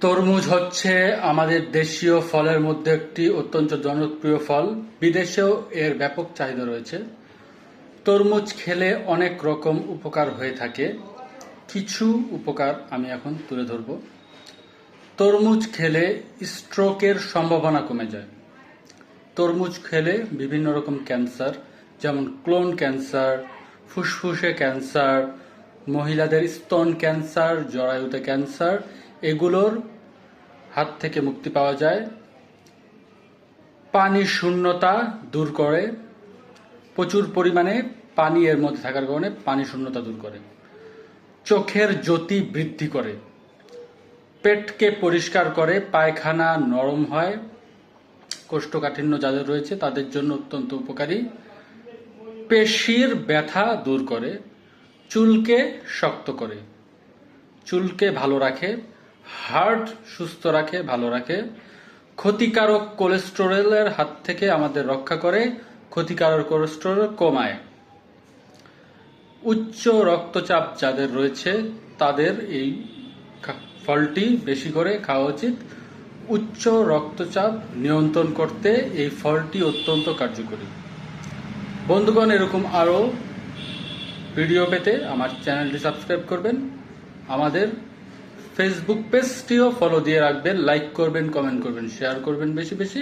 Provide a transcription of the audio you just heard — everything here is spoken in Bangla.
তরমুজ হচ্ছে আমাদের দেশীয় ফলের মধ্যে একটি অত্যন্ত জনপ্রিয় ফল। বিদেশেও এর ব্যাপক চাহিদা রয়েছে। তরমুজ খেলে অনেক রকম উপকার হয়ে থাকে। কিছু উপকার আমি এখন তুলে ধরব। তরমুজ খেলে স্ট্রোকের সম্ভাবনা কমে যায়। তরমুজ খেলে বিভিন্ন রকম ক্যান্সার, যেমন ক্লোন ক্যান্সার, ফুসফুসে ক্যান্সার মহিলাদের স্তন ক্যান্সার, জরায়ুতে ক্যান্সার, এগুলোর হাত থেকে মুক্তি পাওয়া যায়। পানি শূন্যতা দূর করে। প্রচুর পরিমাণে পানি এর মধ্যে থাকার কারণে পানি শূন্যতা দূর করে। চোখের জ্যোতি বৃদ্ধি করে। পেটকে পরিষ্কার করে, পায়খানা নরম হয়। কোষ্ঠকাঠিন্য যাদের রয়েছে, তাদের জন্য অত্যন্ত উপকারী। পেশির ব্যথা দূর করে। চুলকে শক্ত করে। চুলকে ভালো রাখে, হার্ট সুস্থ রাখে, ভালো রাখে। ক্ষতিকারক কোলেস্টেরলের হাত থেকে আমাদের রক্ষা করে, ক্ষতিকারক কোলেস্টেরল কমায়। উচ্চ রক্তচাপ যাদের রয়েছে, তাদের এই ফলটি বেশি করে খাওয়া উচিত। উচ্চ রক্তচাপ নিয়ন্ত্রণ করতে এই ফলটি অত্যন্ত কার্যকরী। বন্ধুগণ, এরকম আরও ভিডিও পেতে আমার চ্যানেলটি সাবস্ক্রাইব করবেন। আমাদের ফেসবুক পেজটিও ফলো দিয়ে রাখবেন লাইক করবেন কমেন্ট করবেন শেয়ার করবেন বেশি বেশি।